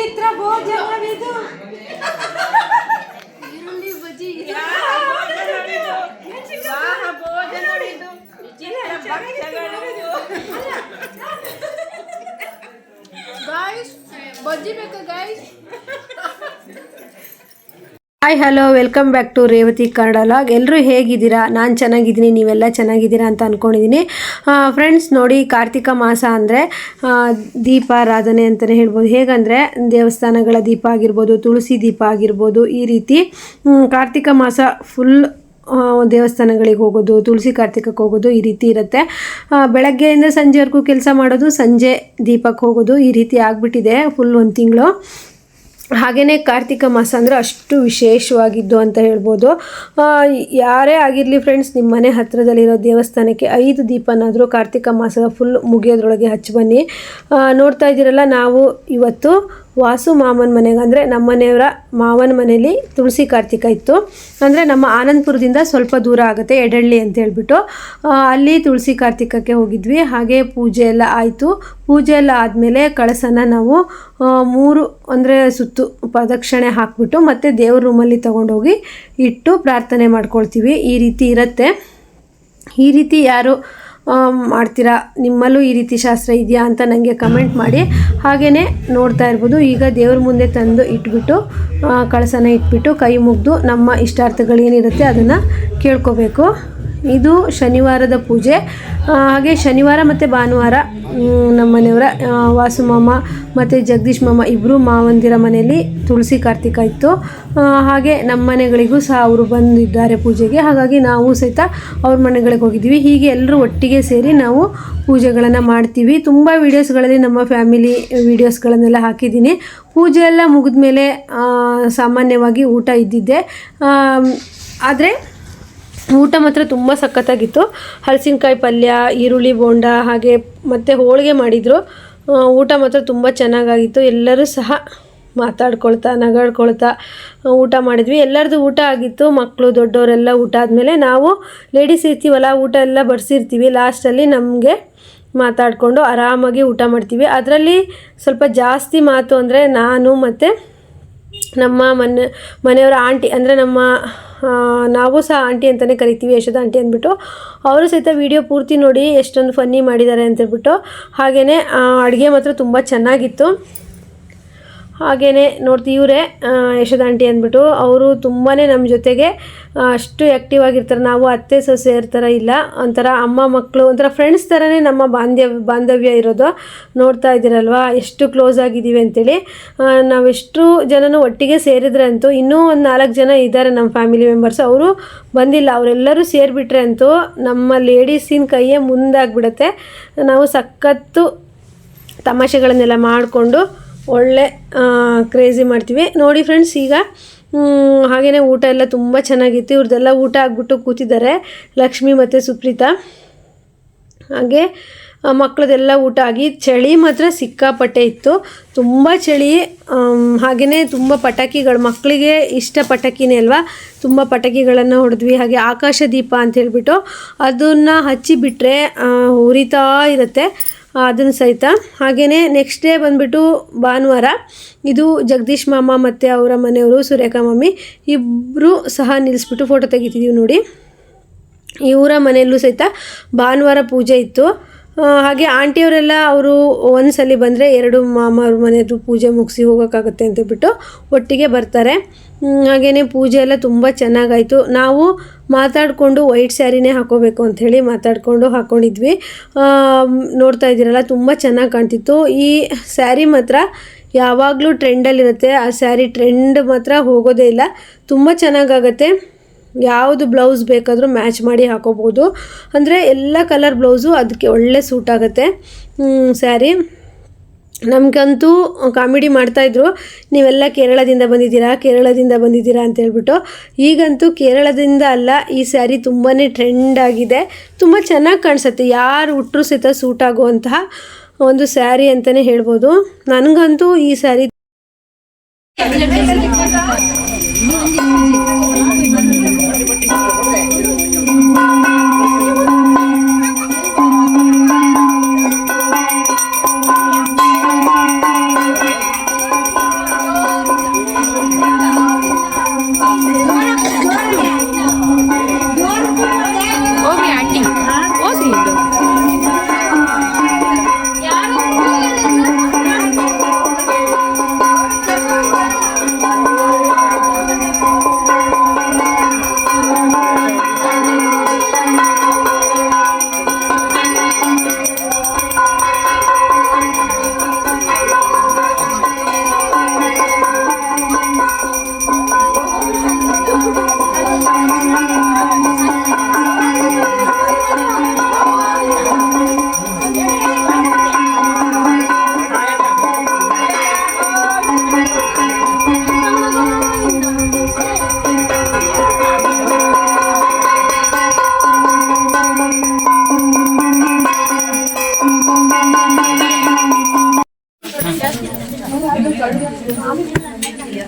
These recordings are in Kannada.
ವಿಚಿತ್ರ ಭೋಜನವಿದು ಈರುಳ್ಳಿ ಬಜ್ಜಿ ಗಾಯ್ಸ್ ಬಜ್ಜಿ ಬೇಕಾ guys hi hello welcome back to Revathi Kannada log ಎಲ್ಲರೂ ಹೇಗಿದ್ದೀರಾ? ನಾನು ಚೆನ್ನಾಗಿದ್ದೀನಿ, ನೀವೆಲ್ಲ ಚೆನ್ನಾಗಿದ್ದೀರಾ ಅಂತ ಅಂದ್ಕೊಂಡಿದ್ದೀನಿ ಫ್ರೆಂಡ್ಸ್ ನೋಡಿ, ಕಾರ್ತಿಕ ಮಾಸ ಅಂದರೆ ದೀಪಾರಾಧನೆ ಅಂತಲೇ ಹೇಳ್ಬೋದು. ಹೇಗಂದರೆ, ದೇವಸ್ಥಾನಗಳ ದೀಪ ಆಗಿರ್ಬೋದು, ತುಳಸಿ ದೀಪ ಆಗಿರ್ಬೋದು, ಈ ರೀತಿ ಕಾರ್ತಿಕ ಮಾಸ ಫುಲ್ ದೇವಸ್ಥಾನಗಳಿಗೆ ಹೋಗೋದು, ತುಳಸಿ ಕಾರ್ತಿಕಕ್ಕೆ ಹೋಗೋದು ಈ ರೀತಿ ಇರುತ್ತೆ. ಬೆಳಗ್ಗೆಯಿಂದ ಸಂಜೆವರೆಗೂ ಕೆಲಸ ಮಾಡೋದು, ಸಂಜೆ ದೀಪಕ್ಕೆ ಹೋಗೋದು ಈ ರೀತಿ ಆಗಿಬಿಟ್ಟಿದೆ ಫುಲ್ ಒಂದು ತಿಂಗಳು. ಹಾಗೆಯೇ ಕಾರ್ತಿಕ ಮಾಸ ಅಂದರೆ ಅಷ್ಟು ವಿಶೇಷವಾಗಿದ್ದು ಅಂತ ಹೇಳ್ಬೋದು. ಯಾರೇ ಆಗಿರಲಿ ಫ್ರೆಂಡ್ಸ್ ನಿಮ್ಮ ಮನೆ ಹತ್ತಿರದಲ್ಲಿರೋ ದೇವಸ್ಥಾನಕ್ಕೆ ಐದು ದೀಪನಾದರೂ ಕಾರ್ತಿಕ ಮಾಸದ ಫುಲ್ ಮುಗಿಯೋದ್ರೊಳಗೆ ಹಚ್ಚಿ ಬನ್ನಿ. ನೋಡ್ತಾ ಇದ್ದೀರಲ್ಲ, ನಾವು ಇವತ್ತು ವಾಸು ಮಾಮನ ಮನೆಗೆ ಅಂದರೆ ನಮ್ಮ ಮನೆಯವರ ಮಾವನ ಮನೆಯಲ್ಲಿ ತುಳಸಿ ಕಾರ್ತಿಕ ಇತ್ತು. ಅಂದರೆ ನಮ್ಮ ಆನಂದಪುರದಿಂದ ಸ್ವಲ್ಪ ದೂರ ಆಗುತ್ತೆ, ಎಡಳ್ಳಿ ಅಂತ ಹೇಳ್ಬಿಟ್ಟು. ಅಲ್ಲಿ ತುಳಸಿ ಕಾರ್ತಿಕಕ್ಕೆ ಹೋಗಿದ್ವಿ. ಹಾಗೆ ಪೂಜೆ ಎಲ್ಲ ಆಯಿತು. ಪೂಜೆ ಎಲ್ಲ ಆದಮೇಲೆ ಕಳಸನ ನಾವು ಮೂರು ಅಂದರೆ ಸುತ್ತು ಪ್ರದಕ್ಷಿಣೆ ಹಾಕ್ಬಿಟ್ಟು ಮತ್ತೆ ದೇವ್ರ ರೂಮಲ್ಲಿ ತೊಗೊಂಡೋಗಿ ಇಟ್ಟು ಪ್ರಾರ್ಥನೆ ಮಾಡ್ಕೊಳ್ತೀವಿ. ಈ ರೀತಿ ಇರುತ್ತೆ. ಈ ರೀತಿ ಯಾರು ಮಾಡ್ತೀರಾ? ನಿಮ್ಮಲ್ಲೂ ಈ ರೀತಿ ಶಾಸ್ತ್ರ ಇದೆಯಾ ಅಂತ ನನಗೆ ಕಮೆಂಟ್ ಮಾಡಿ. ಹಾಗೆಯೇ ನೋಡ್ತಾ ಇರ್ಬೋದು. ಈಗ ದೇವ್ರ ಮುಂದೆ ತಂದು ಇಟ್ಬಿಟ್ಟು ಕಳಸನ ಇಟ್ಬಿಟ್ಟು ಕೈ ಮುಗಿದು ನಮ್ಮ ಇಷ್ಟಾರ್ಥಗಳೇನಿರುತ್ತೆ ಅದನ್ನು ಕೇಳ್ಕೋಬೇಕು. ಇದು ಶನಿವಾರದ ಪೂಜೆ. ಹಾಗೆ ಶನಿವಾರ ಮತ್ತು ಭಾನುವಾರ ನಮ್ಮ ಮನೆಯವರ ವಾಸು ಮಾಮ ಮತ್ತು ಜಗದೀಶ್ ಮಾಮ ಇಬ್ಬರು ಮಾವಂದಿರ ಮನೆಯಲ್ಲಿ ತುಳಸಿ ಕಾರ್ತಿಕ ಇತ್ತು. ಹಾಗೆ ನಮ್ಮ ಮನೆಗಳಿಗೂ ಸಹ ಅವರು ಬಂದಿದ್ದಾರೆ ಪೂಜೆಗೆ. ಹಾಗಾಗಿ ನಾವು ಸಹಿತ ಅವ್ರ ಮನೆಗಳಿಗೆ ಹೋಗಿದ್ದೀವಿ. ಹೀಗೆ ಎಲ್ಲರೂ ಒಟ್ಟಿಗೆ ಸೇರಿ ನಾವು ಪೂಜೆಗಳನ್ನು ಮಾಡ್ತೀವಿ. ತುಂಬ ವೀಡಿಯೋಸ್ಗಳಲ್ಲಿ ನಮ್ಮ ಫ್ಯಾಮಿಲಿ ವೀಡಿಯೋಸ್ಗಳನ್ನೆಲ್ಲ ಹಾಕಿದ್ದೀನಿ. ಪೂಜೆ ಎಲ್ಲ ಮುಗಿದ ಮೇಲೆ ಸಾಮಾನ್ಯವಾಗಿ ಊಟ ಇದ್ದಿದ್ದೆ. ಆದರೆ ಊಟ ಮಾತ್ರ ತುಂಬ ಸಖತ್ತಾಗಿತ್ತು. ಹಲಸಿನಕಾಯಿ ಪಲ್ಯ, ಈರುಳ್ಳಿ ಬೋಂಡ, ಹಾಗೆ ಮತ್ತು ಹೋಳಿಗೆ ಮಾಡಿದರು. ಊಟ ಮಾತ್ರ ತುಂಬ ಚೆನ್ನಾಗಾಗಿತ್ತು. ಎಲ್ಲರೂ ಸಹ ಮಾತಾಡ್ಕೊಳ್ತಾ, ನಗಾಡ್ಕೊಳ್ತಾ ಊಟ ಮಾಡಿದ್ವಿ. ಎಲ್ಲರದು ಊಟ ಆಗಿತ್ತು. ಮಕ್ಕಳು ದೊಡ್ಡವರೆಲ್ಲ ಊಟ ಆದಮೇಲೆ ನಾವು ಲೇಡೀಸ್ ಇರ್ತೀವಲ್ಲ, ಊಟ ಎಲ್ಲ ಬಡಿಸಿರ್ತೀವಿ ಲಾಸ್ಟಲ್ಲಿ ನಮಗೆ ಮಾತಾಡಿಕೊಂಡು ಆರಾಮಾಗಿ ಊಟ ಮಾಡ್ತೀವಿ. ಅದರಲ್ಲಿ ಸ್ವಲ್ಪ ಜಾಸ್ತಿ ಮಾತು ಅಂದರೆ ನಾನು ಮತ್ತು ನಮ್ಮ ಮನೆ, ಮನೆಯವರ ಆಂಟಿ ಅಂದರೆ ನಮ್ಮ ನಾವು ಸಹ ಆಂಟಿ ಅಂತಲೇ ಕರಿತೀವಿ ಯಶೋದ ಆಂಟಿ ಅಂದ್ಬಿಟ್ಟು. ಅವರು ಸಹಿತ ವಿಡಿಯೋ ಪೂರ್ತಿ ನೋಡಿ ಎಷ್ಟೊಂದು ಫನ್ನಿ ಮಾಡಿದ್ದಾರೆ ಅಂತೇಳ್ಬಿಟ್ಟು ಹಾಗೆಯೇ ಅಡುಗೆ ಮಾತ್ರ ತುಂಬ ಚೆನ್ನಾಗಿತ್ತು. ಹಾಗೆಯೇ ನೋಡ್ತೀವಿ ಇವರೇ ಯಶೋದಾಂಟಿ ಅಂದ್ಬಿಟ್ಟು, ಅವರು ತುಂಬಾ ನಮ್ಮ ಜೊತೆಗೆ ಅಷ್ಟು ಆ್ಯಕ್ಟಿವ್ ಆಗಿರ್ತಾರೆ. ನಾವು ಅತ್ತೆ, ಸೊಸೆ ಥರ ಇಲ್ಲ. ಒಂಥರ ಅಮ್ಮ ಮಕ್ಕಳು ಒಂಥರ ಫ್ರೆಂಡ್ಸ್ ಥರನೇ ನಮ್ಮ ಬಾಂಧ್ಯ ಬಾಂಧವ್ಯ ಇರೋದು. ನೋಡ್ತಾ ಇದ್ದೀರಲ್ವಾ? ಎಷ್ಟು ಕ್ಲೋಸ್ ಆಗಿದ್ದೀವಿ ಅಂತೇಳಿ. ನಾವೆಷ್ಟು ಜನನು ಒಟ್ಟಿಗೆ ಸೇರಿದ್ರೆ ಅಂತೂ, ಇನ್ನೂ ಒಂದು ನಾಲ್ಕು ಜನ ಇದ್ದಾರೆ ನಮ್ಮ ಫ್ಯಾಮಿಲಿ ಮೆಂಬರ್ಸ್ ಅವರು ಬಂದಿಲ್ಲ. ಅವರೆಲ್ಲರೂ ಸೇರಿಬಿಟ್ರೆ ಅಂತೂ, ನಮ್ಮ ಲೇಡೀಸಿನ ಕೈಯೇ ಮುಂದಾಗ್ಬಿಡತ್ತೆ. ನಾವು ಸಖತ್ತು ತಮಾಷೆಗಳನ್ನೆಲ್ಲ ಮಾಡಿಕೊಂಡು ಒಳ್ಳೆ ಕ್ರೇಜಿ ಮಾಡ್ತೀವಿ. ನೋಡಿ ಫ್ರೆಂಡ್ಸ್ ಈಗ ಹಾಗೆಯೇ ಊಟ ಎಲ್ಲ ತುಂಬ ಚೆನ್ನಾಗಿತ್ತು. ಇವ್ರದ್ದೆಲ್ಲ ಊಟ ಆಗ್ಬಿಟ್ಟು ಕೂತಿದ್ದಾರೆ ಲಕ್ಷ್ಮಿ ಮತ್ತು ಸುಪ್ರೀತಾ. ಹಾಗೆ ಮಕ್ಕಳದೆಲ್ಲ ಊಟ ಆಗಿ ಚಳಿ ಮಾತ್ರ ಸಿಕ್ಕಾಪಟ್ಟೆ ಇತ್ತು. ತುಂಬ ಚಳಿ ಹಾಗೆಯೇ ತುಂಬ ಪಟಾಕಿಗಳು ಮಕ್ಕಳಿಗೆ ಇಷ್ಟ ಪಟಾಕಿನೇ ಅಲ್ವಾ? ತುಂಬ ಪಟಾಕಿಗಳನ್ನು ಹೊಡೆದ್ವಿ. ಹಾಗೆ ಆಕಾಶ ದೀಪ ಅಂತ ಹೇಳಿಬಿಟ್ಟು ಅದನ್ನು ಹಚ್ಚಿಬಿಟ್ರೆ ಉರಿತಾ ಇರುತ್ತೆ. ಅದನ್ನು ಸಹಿತ. ಹಾಗೆಯೇ ನೆಕ್ಸ್ಟ್ ಡೇ ಬಂದುಬಿಟ್ಟು ಭಾನುವಾರ ಇದು ಜಗದೀಶ್ ಮಾಮ ಮತ್ತು ಅವರ ಮನೆಯವರು ಸುರೇಖಾ ಮಮ್ಮಿ ಇಬ್ಬರು ಸಹ ನಿಲ್ಲಿಸ್ಬಿಟ್ಟು ಫೋಟೋ ತೆಗಿತಿದ್ದೀವಿ ನೋಡಿ. ಇವರ ಮನೆಯಲ್ಲೂ ಸಹಿತ ಭಾನುವಾರ ಪೂಜೆ ಇತ್ತು. ಹಾಗೆ ಆಂಟಿಯವರೆಲ್ಲ ಅವರು ಒಂದ್ಸಲಿ ಬಂದರೆ ಎರಡು ಮಾಮವ್ರ ಮನೆಯದು ಪೂಜೆ ಮುಗಿಸಿ ಹೋಗೋಕ್ಕಾಗತ್ತೆ ಅಂತ ಬಿಟ್ಟು ಒಟ್ಟಿಗೆ ಬರ್ತಾರೆ. ಹಾಗೆಯೇ ಪೂಜೆ ಎಲ್ಲ ತುಂಬ ಚೆನ್ನಾಗಾಯಿತು. ನಾವು ಮಾತಾಡಿಕೊಂಡು ವೈಟ್ ಸ್ಯಾರಿನೇ ಹಾಕೋಬೇಕು ಅಂಥೇಳಿ ಮಾತಾಡಿಕೊಂಡು ಹಾಕ್ಕೊಂಡಿದ್ವಿ ನೋಡ್ತಾ ಇದ್ದೀರಲ್ಲ, ತುಂಬ ಚೆನ್ನಾಗಿ ಕಾಣ್ತಿತ್ತು. ಈ ಸ್ಯಾರಿ ಮಾತ್ರ ಯಾವಾಗಲೂ ಟ್ರೆಂಡಲ್ಲಿರುತ್ತೆ ಆ ಸ್ಯಾರಿ ಟ್ರೆಂಡ್ ಮಾತ್ರ ಹೋಗೋದೇ ಇಲ್ಲ. ತುಂಬ ಚೆನ್ನಾಗಾಗತ್ತೆ. ಯಾವುದು ಬ್ಲೌಸ್ ಬೇಕಾದರೂ ಮ್ಯಾಚ್ ಮಾಡಿ ಹಾಕೋಬೋದು. ಅಂದರೆ ಎಲ್ಲ ಕಲರ್ ಬ್ಲೌಸು ಅದಕ್ಕೆ ಒಳ್ಳೆ ಸೂಟ್ ಆಗುತ್ತೆ. ಸ್ಯಾರಿ ನಮಗಂತೂ ಕಾಮಿಡಿ ಮಾಡ್ತಾಯಿದ್ರು ನೀವೆಲ್ಲ ಕೇರಳದಿಂದ ಬಂದಿದ್ದೀರಾ? ಕೇರಳದಿಂದ ಬಂದಿದ್ದೀರಾ ಅಂತ ಹೇಳ್ಬಿಟ್ಟು. ಈಗಂತೂ ಕೇರಳದಿಂದ ಅಲ್ಲ, ಈ ಸ್ಯಾರಿ ತುಂಬಾ ಟ್ರೆಂಡ್ ಆಗಿದೆ. ತುಂಬ ಚೆನ್ನಾಗಿ ಕಾಣಿಸುತ್ತೆ. ಯಾರು ಹುಟ್ಟರು ಸಹಿತ ಸೂಟ್ ಆಗುವಂತಹ ಒಂದು ಸ್ಯಾರಿ ಅಂತಲೇ ಹೇಳ್ಬೋದು. ನನಗಂತೂ ಈ ಸ್ಯಾರಿ இன்னும் வந்து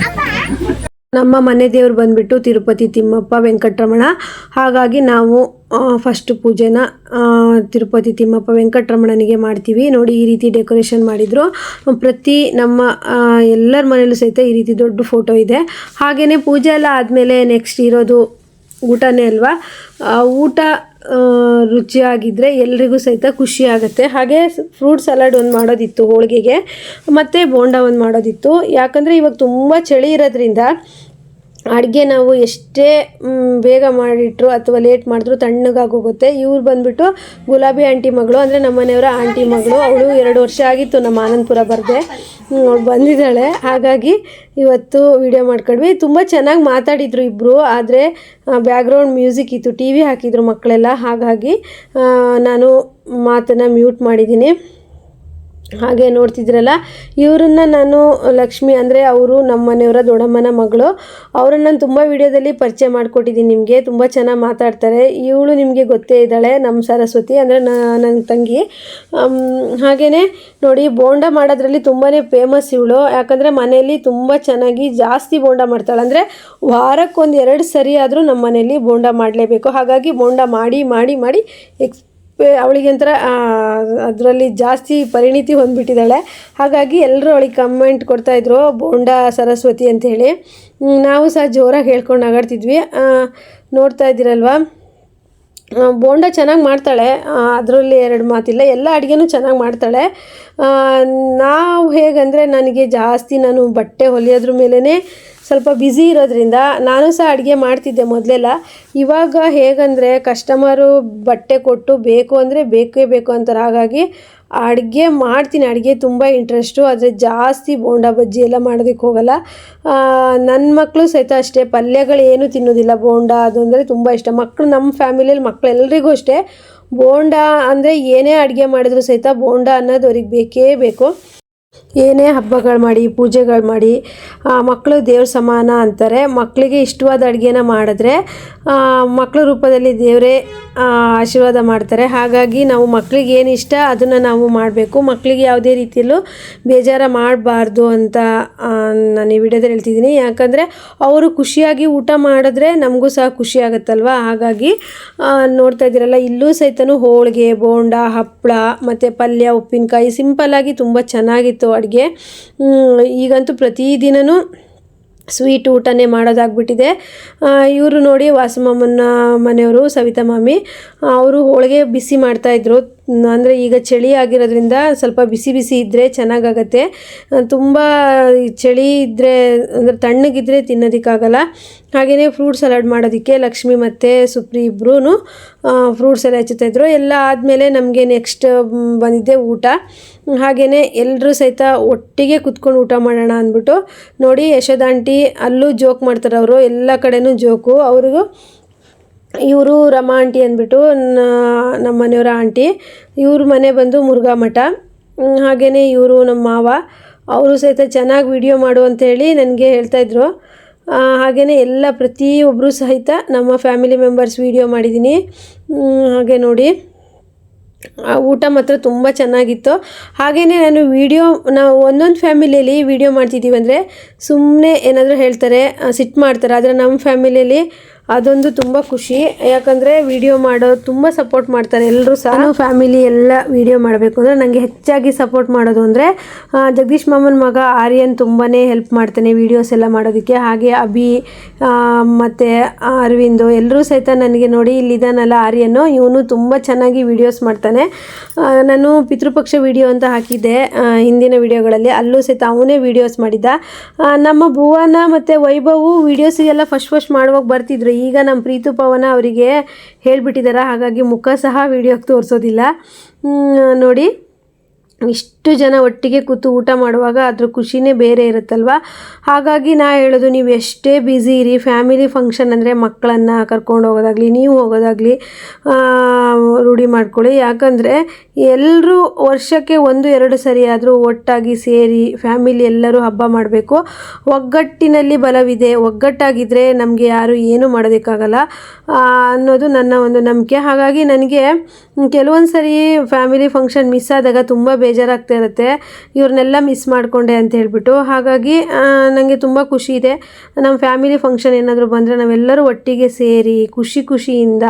Apa? ನಮ್ಮ ಮನೆ ದೇವ್ರು ಬಂದ್ಬಿಟ್ಟು ತಿರುಪತಿ ತಿಮ್ಮಪ್ಪ ವೆಂಕಟರಮಣ. ಹಾಗಾಗಿ ನಾವು ಫಸ್ಟ್ ಪೂಜೆನ ತಿರುಪತಿ ತಿಮ್ಮಪ್ಪ ವೆಂಕಟರಮಣನಿಗೆ ಮಾಡ್ತೀವಿ. ನೋಡಿ, ಈ ರೀತಿ ಡೆಕೋರೇಷನ್ ಮಾಡಿದ್ರು. ಪ್ರತಿ ನಮ್ಮ ಎಲ್ಲರ ಮನೇಲೂ ಸಹಿತ ಈ ರೀತಿ ದೊಡ್ಡ ಫೋಟೋ ಇದೆ. ಹಾಗೆಯೇ ಪೂಜೆ ಎಲ್ಲ ಆದಮೇಲೆ ನೆಕ್ಸ್ಟ್ ಇರೋದು ಊಟನೇ ಅಲ್ವಾ? ಊಟ ರುಚಿಯಾಗಿದ್ದರೆ ಎಲ್ರಿಗೂ ಸಹಿತ ಖುಷಿ ಆಗುತ್ತೆ. ಹಾಗೆ ಫ್ರೂಟ್ ಸಲಾಡ್ ಒಂದು ಮಾಡೋದಿತ್ತು ಹೋಳಿಗೆಗೆ, ಮತ್ತು ಬೋಂಡ ಒಂದು ಮಾಡೋದಿತ್ತು. ಯಾಕಂದರೆ ಇವಾಗ ತುಂಬ ಚಳಿ ಇರೋದ್ರಿಂದ ಅಡುಗೆ ನಾವು ಎಷ್ಟೇ ಬೇಗ ಮಾಡಿಟ್ರು ಅಥವಾ ಲೇಟ್ ಮಾಡಿದ್ರು ತಣ್ಣಗಾಗೋಗುತ್ತೆ. ಇವ್ರು ಬಂದ್ಬಿಟ್ಟು ಗುಲಾಬಿ ಆಂಟಿ ಮಗಳು, ಅಂದರೆ ನಮ್ಮ ಮನೆಯವರ ಆಂಟಿ ಮಗಳು, ಅವಳು ಎರಡು ವರ್ಷ ಆಗಿತ್ತು ನಮ್ಮ ಆನಂದಪುರ ಬರದೆ. ಅವಳು ಬಂದಿದ್ದಾಳೆ. ಹಾಗಾಗಿ ಇವತ್ತು ವಿಡಿಯೋ ಮಾಡ್ಕೊಂಡ್ವಿ. ತುಂಬ ಚೆನ್ನಾಗಿ ಮಾತಾಡಿದ್ರು ಇಬ್ಬರು ಆದರೆ ಬ್ಯಾಕ್ಗ್ರೌಂಡ್ ಮ್ಯೂಸಿಕ್ ಇತ್ತು. ಟಿ ವಿ ಹಾಕಿದ್ರು ಮಕ್ಕಳೆಲ್ಲ. ಹಾಗಾಗಿ ನಾನು ಮಾತನ್ನು ಮ್ಯೂಟ್ ಮಾಡಿದ್ದೀನಿ. ಹಾಗೆ ನೋಡ್ತಿದ್ರಲ್ಲ, ಇವರನ್ನ ನಾನು ಲಕ್ಷ್ಮಿ ಅಂದರೆ ಅವರು ನಮ್ಮ ಮನೆಯವರ ದೊಡ್ಡಮ್ಮನ ಮಗಳು. ಅವರನ್ನು ನಾನು ತುಂಬ ವಿಡಿಯೋದಲ್ಲಿ ಪರಿಚಯ ಮಾಡಿಕೊಟ್ಟಿದ್ದೀನಿ ನಿಮಗೆ, ತುಂಬ ಚೆನ್ನಾಗಿ ಮಾತಾಡ್ತಾರೆ. ಇವಳು ನಿಮಗೆ ಗೊತ್ತೇ ಇದ್ದಾಳೆ ನಮ್ಮ ಸರಸ್ವತಿ ಅಂದರೆ ನನ್ನ ತಂಗಿ. ಹಾಗೆಯೇ ನೋಡಿ, ಬೋಂಡ ಮಾಡೋದ್ರಲ್ಲಿ ತುಂಬಾ ಫೇಮಸ್ ಇವಳು. ಯಾಕಂದರೆ ಮನೆಯಲ್ಲಿ ತುಂಬ ಚೆನ್ನಾಗಿ ಜಾಸ್ತಿ ಬೋಂಡ ಮಾಡ್ತಾಳೆ. ಅಂದರೆ ವಾರಕ್ಕೊಂದು ಎರಡು ಸರಿ ಆದರೂ ನಮ್ಮ ಮನೆಯಲ್ಲಿ ಬೋಂಡ ಮಾಡಲೇಬೇಕು. ಹಾಗಾಗಿ ಬೋಂಡ ಮಾಡಿ ಮಾಡಿ ಮಾಡಿ ಎಕ್ಸ್ ಅವಳಿಗೆ ಒಂಥರ ಅದರಲ್ಲಿ ಜಾಸ್ತಿ ಪರಿಣಿತಿ ಹೊಂದ್ಬಿಟ್ಟಿದ್ದಾಳೆ. ಹಾಗಾಗಿ ಎಲ್ಲರೂ ಅವಳಿಗೆ ಕಮೆಂಟ್ ಕೊಡ್ತಾಯಿದ್ರು ಬೋಂಡ ಸರಸ್ವತಿ ಹ್ಮ್, ನಾವು ಸಹ ಜೋರಾಗಿ ಹೇಳ್ಕೊಂಡು ನಗಾಡ್ತಿದ್ವಿ. ನೋಡ್ತಾ ಇದ್ದೀರಲ್ವಾ? ಬೋಂಡ ಚೆನ್ನಾಗಿ ಮಾಡ್ತಾಳೆ. ಅದರಲ್ಲಿ ಎರಡು ಮಾತಿಲ್ಲ ಎಲ್ಲ ಅಡುಗೆನೂ ಚೆನ್ನಾಗಿ ಮಾಡ್ತಾಳೆ. ನಾವು ಹೇಗಂದರೆ ನನಗೆ ಜಾಸ್ತಿ ನಾನು ಬಟ್ಟೆ ಹೊಲಿಯೋದ್ರ ಮೇಲೇ ಸ್ವಲ್ಪ ಬ್ಯುಸಿ ಇರೋದ್ರಿಂದ ನಾನು ಸಹ ಅಡುಗೆ ಮಾಡ್ತಿದ್ದೆ ಮೊದಲೆಲ್ಲ. ಇವಾಗ ಹೇಗಂದರೆ ಕಸ್ಟಮರು ಬಟ್ಟೆ ಕೊಟ್ಟು ಬೇಕು ಅಂದರೆ ಬೇಕೇ ಬೇಕು ಅಂತಾರೆ ಹಾಗಾಗಿ ಅಡುಗೆ ಮಾಡ್ತೀನಿ. ಅಡುಗೆ ತುಂಬ ಇಂಟ್ರೆಸ್ಟು ಆದರೆ ಜಾಸ್ತಿ ಬೋಂಡ ಬಜ್ಜಿ ಎಲ್ಲ ಮಾಡೋದಕ್ಕೆ ಹೋಗಲ್ಲ. ನನ್ನ ಮಕ್ಕಳು ಸಹಿತ ಅಷ್ಟೇ. ಪಲ್ಯಗಳು ಏನು ತಿನ್ನೋದಿಲ್ಲ. ಬೋಂಡ ಅದು ಅಂದರೆ ತುಂಬ ಇಷ್ಟ. ಮಕ್ಕಳು ನಮ್ಮ ಫ್ಯಾಮಿಲಿಯಲ್ಲಿ ಮಕ್ಕಳು ಎಲ್ರಿಗೂ ಅಷ್ಟೇ. ಬೋಂಡ ಅಂದರೆ ಏನೇ ಅಡುಗೆ ಮಾಡಿದ್ರು ಸಹಿತ ಬೋಂಡ ಅನ್ನೋದು ಅವ್ರಿಗೆ ಬೇಕೇ ಬೇಕು. ಏನೇ ಹಬ್ಬಗಳು ಮಾಡಿ, ಪೂಜೆಗಳು ಮಾಡಿ ಮಕ್ಕಳು ದೇವ್ರ ಸಮಾನ ಅಂತಾರೆ. ಮಕ್ಕಳಿಗೆ ಇಷ್ಟವಾದ ಅಡುಗೆನ ಮಾಡಿದ್ರೆ ಮಕ್ಕಳ ರೂಪದಲ್ಲಿ ದೇವರೇ ಆಶೀರ್ವಾದ ಮಾಡ್ತಾರೆ. ಹಾಗಾಗಿ ನಾವು ಮಕ್ಕಳಿಗೆ ಏನು ಇಷ್ಟ ಅದನ್ನು ನಾವು ಮಾಡಬೇಕು. ಮಕ್ಕಳಿಗೆ ಯಾವುದೇ ರೀತಿಯಲ್ಲೂ ಬೇಜಾರ ಮಾಡಬಾರ್ದು ಅಂತ ನಾನು ಈ ವಿಡಿಯೋದಲ್ಲಿ ಹೇಳ್ತಿದ್ದೀನಿ. ಯಾಕಂದರೆ ಅವರು ಖುಷಿಯಾಗಿ ಊಟ ಮಾಡಿದ್ರೆ ನಮಗೂ ಸಹ ಖುಷಿ ಆಗುತ್ತಲ್ವ? ಹಾಗಾಗಿ ನೋಡ್ತಾ ಇದ್ದೀರಲ್ಲ, ಇಲ್ಲೂ ಸಹಿತನೂ ಹೋಳಿಗೆ, ಬೋಂಡ ಹಪ್ಪಳ ಮತ್ತು ಪಲ್ಯ, ಉಪ್ಪಿನಕಾಯಿ ಸಿಂಪಲ್ಲಾಗಿ ತುಂಬ ಚೆನ್ನಾಗಿತ್ತು ಅಡುಗೆ. ಈಗಂತೂ ಪ್ರತಿದಿನವೂ ಸ್ವೀಟ್ ಊಟನೇ ಮಾಡೋದಾಗ್ಬಿಟ್ಟಿದೆ. ಇವರು ನೋಡಿ ವಾಸುಮ್ಮಮ್ಮನ ಮನೆಯವರು, ಸವಿತಾ ಮಾಮಿ ಅವರು ಹೋಳಿಗೆ ಬಿಸಿ ಮಾಡ್ತಾಯಿದ್ರು ಅಂದರೆ ಈಗ ಚಳಿ ಆಗಿರೋದ್ರಿಂದ ಸ್ವಲ್ಪ ಬಿಸಿ ಬಿಸಿ ಇದ್ದರೆ ಚೆನ್ನಾಗಾಗತ್ತೆ. ತುಂಬ ಚಳಿ ಇದ್ದರೆ ಅಂದರೆ ತಣ್ಣಗಿದ್ರೆ ತಿನ್ನೋದಕ್ಕಾಗಲ್ಲ. ಹಾಗೆಯೇ ಫ್ರೂಟ್ ಸಲಾಡ್ ಮಾಡೋದಕ್ಕೆ ಲಕ್ಷ್ಮಿ ಮತ್ತು ಸುಪ್ರಿ ಇಬ್ಬರೂ ಫ್ರೂಟ್ಸ್ ಎಲ್ಲ ಹೆಚ್ಚುತ್ತಾಯಿದ್ರು ಎಲ್ಲ ಆದಮೇಲೆ ನಮಗೆ ನೆಕ್ಸ್ಟ್ ಬಂದಿದ್ದೆ ಊಟ. ಹಾಗೆಯೇ ಎಲ್ಲರೂ ಸಹಿತ ಒಟ್ಟಿಗೆ ಕುತ್ಕೊಂಡು ಊಟ ಮಾಡೋಣ ಅಂದ್ಬಿಟ್ಟು ನೋಡಿ ಯಶೋದಾಂಟಿ ಅಲ್ಲೂ ಜೋಕ್ ಮಾಡ್ತಾರೆ ಅವರು ಎಲ್ಲ ಕಡೆನೂ ಜೋಕು. ಅವ್ರಿಗೂ ಇವರು ರಮಾ ಆಂಟಿ ಅಂದ್ಬಿಟ್ಟು ನಮ್ಮ ಮನೆಯವರ ಆಂಟಿ, ಇವ್ರ ಮನೆ ಬಂದು ಮುರುಘಾ ಮಠ. ಹಾಗೆಯೇ ಇವರು ನಮ್ಮ ಮಾವ, ಅವರು ಸಹಿತ ಚೆನ್ನಾಗಿ ವಿಡಿಯೋ ಮಾಡು ಅಂತೇಳಿ ನನಗೆ ಹೇಳ್ತಾಯಿದ್ರು ಹಾಗೆಯೇ ಎಲ್ಲ ಪ್ರತಿಯೊಬ್ಬರು ಸಹಿತ ನಮ್ಮ ಫ್ಯಾಮಿಲಿ ಮೆಂಬರ್ಸ್ ವಿಡಿಯೋ ಮಾಡಿದ್ದೀನಿ ಹಾಗೆ ನೋಡಿ. ಆ, ಊಟ ಮಾತ್ರ ತುಂಬ ಚೆನ್ನಾಗಿತ್ತು. ಹಾಗೆಯೇ ನಾನು ವಿಡಿಯೋ ನಾವು ಒಂದೊಂದು ಫ್ಯಾಮಿಲಿಯಲ್ಲಿ ವಿಡಿಯೋ ಮಾಡ್ತಿದ್ದೀವಿ ಅಂದರೆ ಸುಮ್ಮನೆ ಏನಾದರೂ ಹೇಳ್ತಾರೆ ಸಿಟ್ಟು ಮಾಡ್ತಾರೆ. ಆದರೆ ನಮ್ಮ ಫ್ಯಾಮಿಲಿಯಲ್ಲಿ ಅದೊಂದು ತುಂಬ ಖುಷಿ. ಯಾಕಂದರೆ ವಿಡಿಯೋ ಮಾಡೋ ತುಂಬ ಸಪೋರ್ಟ್ ಮಾಡ್ತಾರೆ ಎಲ್ಲರೂ ಸಹ. ಫ್ಯಾಮಿಲಿ ಎಲ್ಲ ವಿಡಿಯೋ ಮಾಡಬೇಕು ಅಂದರೆ ನನಗೆ ಹೆಚ್ಚಾಗಿ ಸಪೋರ್ಟ್ ಮಾಡೋದು ಅಂದರೆ ಜಗದೀಶ್ ಮಾಮನ ಮಗ ಆರ್ಯನ್ ತುಂಬಾ ಹೆಲ್ಪ್ ಮಾಡ್ತಾನೆ ವೀಡಿಯೋಸ್ ಎಲ್ಲ ಮಾಡೋದಕ್ಕೆ. ಹಾಗೆ ಅಭಿ ಮತ್ತು ಅರವಿಂದು ಎಲ್ಲರೂ ಸಹಿತ ನನಗೆ ನೋಡಿ ಇಲ್ಲಿದ್ದಾನಲ್ಲ ಆರ್ಯನು. ಇವನು ತುಂಬ ಚೆನ್ನಾಗಿ ವೀಡಿಯೋಸ್ ಮಾಡ್ತಾನೆ. ನಾನು ಪಿತೃಪಕ್ಷ ವಿಡಿಯೋ ಅಂತ ಹಾಕಿದ್ದೆ ಹಿಂದಿನ ವಿಡಿಯೋಗಳಲ್ಲಿ ಅಲ್ಲೂ ಸಹಿತ ಅವನೇ ವೀಡಿಯೋಸ್ ಮಾಡಿದ್ದ. ನಮ್ಮ ಭುವನ ಮತ್ತು ವೈಭವು ವೀಡಿಯೋಸಿಗೆಲ್ಲ ಫಸ್ಟ್ ಫಸ್ಟ್ ಮಾಡುವಾಗ ಬರ್ತಿದ್ರು. ಈಗ ನಮ್ಮ ಪ್ರೀತು ಪವನ ಅವರಿಗೆ ಹೇಳಿಬಿಟ್ಟಿದ್ದಾರೆ ಹಾಗಾಗಿ ಮುಖ ಸಹ ವೀಡಿಯೋಗೆ ತೋರಿಸೋದಿಲ್ಲ. ನೋಡಿ. ಇಷ್ಟು ಜನ ಒಟ್ಟಿಗೆ ಕೂತು ಊಟ ಮಾಡುವಾಗ ಅದ್ರ ಖುಷಿನೇ ಬೇರೆ ಇರುತ್ತಲ್ವ? ಹಾಗಾಗಿ ನಾ ಹೇಳೋದು ನೀವು ಎಷ್ಟೇ ಬ್ಯುಸಿ ಇರಿ ಫ್ಯಾಮಿಲಿ ಫಂಕ್ಷನ್ ಅಂದರೆ ಮಕ್ಕಳನ್ನು ಕರ್ಕೊಂಡು ಹೋಗೋದಾಗಲಿ, ನೀವು ಹೋಗೋದಾಗಲಿ ರೂಢಿ ಮಾಡ್ಕೊಳ್ಳಿ. ಯಾಕಂದರೆ ಎಲ್ಲರೂ ವರ್ಷಕ್ಕೆ ಒಂದು, ಎರಡು ಸರಿ ಆದರೂ ಒಟ್ಟಾಗಿ ಸೇರಿ ಫ್ಯಾಮಿಲಿ ಎಲ್ಲರೂ ಹಬ್ಬ ಮಾಡಬೇಕು. ಒಗ್ಗಟ್ಟಿನಲ್ಲಿ ಬಲವಿದೆ. ಒಗ್ಗಟ್ಟಾಗಿದ್ದರೆ ನಮಗೆ ಯಾರು ಏನೂ ಮಾಡೋದಕ್ಕಾಗಲ್ಲ ಅನ್ನೋದು ನನ್ನ ಒಂದು ನಂಬಿಕೆ. ಹಾಗಾಗಿ ನನಗೆ ಕೆಲವೊಂದು ಸರಿ ಫ್ಯಾಮಿಲಿ ಫಂಕ್ಷನ್ ಮಿಸ್ ಆದಾಗ ತುಂಬ ಬೇಜಾರಾಗ್ತಾ ಇರುತ್ತೆ. ಇವ್ರನ್ನೆಲ್ಲ ಮಿಸ್ ಮಾಡಿಕೊಂಡೆ ಅಂತ ಹೇಳ್ಬಿಟ್ಟು. ಹಾಗಾಗಿ ನನಗೆ ತುಂಬ ಖುಷಿ ಇದೆ. ನಮ್ಮ ಫ್ಯಾಮಿಲಿ ಫಂಕ್ಷನ್ ಏನಾದರೂ ಬಂದರೆ ನಾವೆಲ್ಲರೂ ಒಟ್ಟಿಗೆ ಸೇರಿ ಖುಷಿ ಖುಷಿಯಿಂದ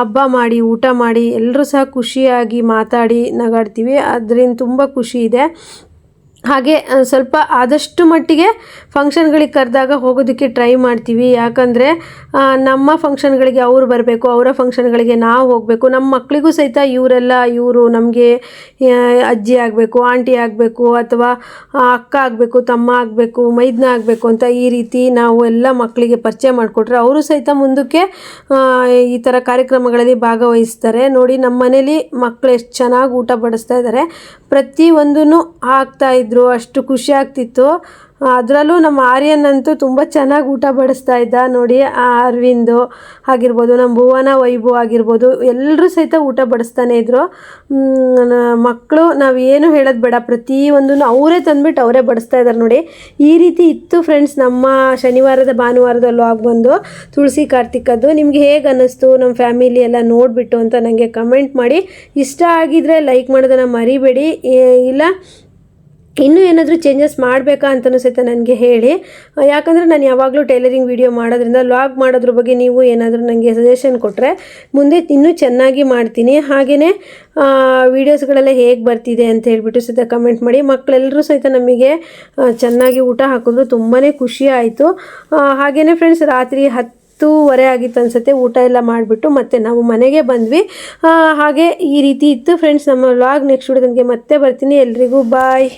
ಹಬ್ಬ ಮಾಡಿ, ಊಟ ಮಾಡಿ ಎಲ್ಲರೂ ಸಹ ಖುಷಿಯಾಗಿ ಮಾತಾಡಿ ನಗಾಡ್ತೀವಿ. ಅದರಿಂದ ತುಂಬ ಖುಷಿ ಇದೆ. ಹಾಗೆ ಸ್ವಲ್ಪ ಆದಷ್ಟು ಮಟ್ಟಿಗೆ ಫಂಕ್ಷನ್ಗಳಿಗೆ ಕರೆದಾಗ ಹೋಗೋದಕ್ಕೆ ಟ್ರೈ ಮಾಡ್ತೀವಿ. ಯಾಕಂದರೆ ನಮ್ಮ ಫಂಕ್ಷನ್ಗಳಿಗೆ ಅವರು ಬರಬೇಕು, ಅವರ ಫಂಕ್ಷನ್ಗಳಿಗೆ ನಾವು ಹೋಗಬೇಕು. ನಮ್ಮ ಮಕ್ಕಳಿಗೂ ಸಹಿತ ಇವರೆಲ್ಲ, ಇವರು ನಮಗೆ ಅಜ್ಜಿ ಆಗಬೇಕು, ಆಂಟಿ ಆಗಬೇಕು, ಅಥವಾ ಅಕ್ಕ ಆಗಬೇಕು, ತಮ್ಮ ಆಗಬೇಕು, ಮೈದ್ನ ಆಗಬೇಕು ಅಂತ ಈ ರೀತಿ ನಾವು ಎಲ್ಲ ಮಕ್ಕಳಿಗೆ ಪರಿಚಯ ಮಾಡಿಕೊಟ್ರೆ ಅವರು ಸಹಿತ ಮುಂದಕ್ಕೆ ಈ ಥರ ಕಾರ್ಯಕ್ರಮಗಳಲ್ಲಿ ಭಾಗವಹಿಸ್ತಾರೆ. ನೋಡಿ, ನಮ್ಮ ಮನೇಲಿ ಮಕ್ಕಳು ಎಷ್ಟು ಚೆನ್ನಾಗಿ ಊಟ ಬಡಿಸ್ತಾ ಇದ್ದಾರೆ ಪ್ರತಿಯೊಂದೂ ಆಗ್ತಾ ಇದ್ರು ಅಷ್ಟು ಖುಷಿ ಆಗ್ತಿತ್ತು. ಅದರಲ್ಲೂ ನಮ್ಮ ಆರ್ಯನ್ ಅಂತೂ ತುಂಬ ಚೆನ್ನಾಗಿ ಊಟ ಬಡಿಸ್ತಾ ಇದ್ದ. ನೋಡಿ ಅರವಿಂದ್ ಆಗಿರ್ಬೋದು, ನಮ್ಮ ಭುವನ ವೈಭವ್ ಆಗಿರ್ಬೋದು ಎಲ್ಲರೂ ಸಹಿತ ಊಟ ಬಡಿಸ್ತಾನೆ ಇದ್ದರು ಮಕ್ಕಳು ನಾವು ಏನು ಹೇಳೋದು ಬೇಡ. ಪ್ರತಿಯೊಂದೂ ಅವರೇ ತಂದ್ಬಿಟ್ಟು ಅವರೇ ಬಡಿಸ್ತಾ ಇದ್ದಾರೆ ನೋಡಿ. ಈ ರೀತಿ ಇತ್ತು ಫ್ರೆಂಡ್ಸ್, ನಮ್ಮ ಶನಿವಾರದ, ಭಾನುವಾರದಲ್ಲೂ ಲಾಗ್ ಬಂದು ತುಳಸಿ ಕಾರ್ತಿಕದ್ದು. ನಿಮ್ಗೆ ಹೇಗೆ ಅನ್ನಿಸ್ತು? ನಮ್ಮ ಫ್ಯಾಮಿಲಿ ಎಲ್ಲ ನೋಡಿಬಿಟ್ಟು ಅಂತ ನನಗೆ ಕಮೆಂಟ್ ಮಾಡಿ. ಇಷ್ಟ ಆಗಿದ್ರೆ ಲೈಕ್ ಮಾಡೋದನ್ನು ಮರಿಬೇಡಿ. ಇಲ್ಲ ಇನ್ನೂ ಏನಾದರೂ ಚೇಂಜಸ್ ಮಾಡಬೇಕಾ ಅಂತಲೂ ಸಹಿತ ನನಗೆ ಹೇಳಿ. ಯಾಕಂದರೆ ನಾನು ಯಾವಾಗಲೂ ಟೈಲರಿಂಗ್ ವಿಡಿಯೋ ಮಾಡೋದ್ರಿಂದ ಲಾಗ್ ಮಾಡೋದ್ರ ಬಗ್ಗೆ ನೀವು ಏನಾದರೂ ನನಗೆ ಸಜೆಷನ್ ಕೊಟ್ಟರೆ ಮುಂದೆ ಇನ್ನೂ ಚೆನ್ನಾಗಿ ಮಾಡ್ತೀನಿ. ಹಾಗೆಯೇ ವೀಡಿಯೋಸ್ಗಳೆಲ್ಲ ಹೇಗೆ ಬರ್ತಿದೆ ಅಂತ ಹೇಳಿಬಿಟ್ಟು ಸಹಿತ ಕಮೆಂಟ್ ಮಾಡಿ. ಮಕ್ಕಳೆಲ್ಲರೂ ಸಹಿತ ನಮಗೆ ಚೆನ್ನಾಗಿ ಊಟ ಹಾಕಿದ್ರು ತುಂಬಾ ಖುಷಿ ಆಯಿತು. ಹಾಗೆಯೇ ಫ್ರೆಂಡ್ಸ್ ರಾತ್ರಿ ಹತ್ತು ಹತ್ತೂವರೆ ಆಗಿತ್ತು ಅನ್ಸುತ್ತೆ, ಊಟ ಎಲ್ಲ ಮಾಡಿಬಿಟ್ಟು ಮತ್ತೆ ನಾವು ಮನೆಗೆ ಬಂದ್ವಿ. ಹಾಗೆ ಈ ರೀತಿ ಇತ್ತು. ಫ್ರೆಂಡ್ಸ್ ನಮ್ಮ ವ್ಲಾಗ್ ನೆಕ್ಸ್ಟ್ ವಿಡಿಯೋದನಿಗೆ ಮತ್ತೆ ಬರ್ತೀನಿ. ಎಲ್ರಿಗೂ ಬಾಯ್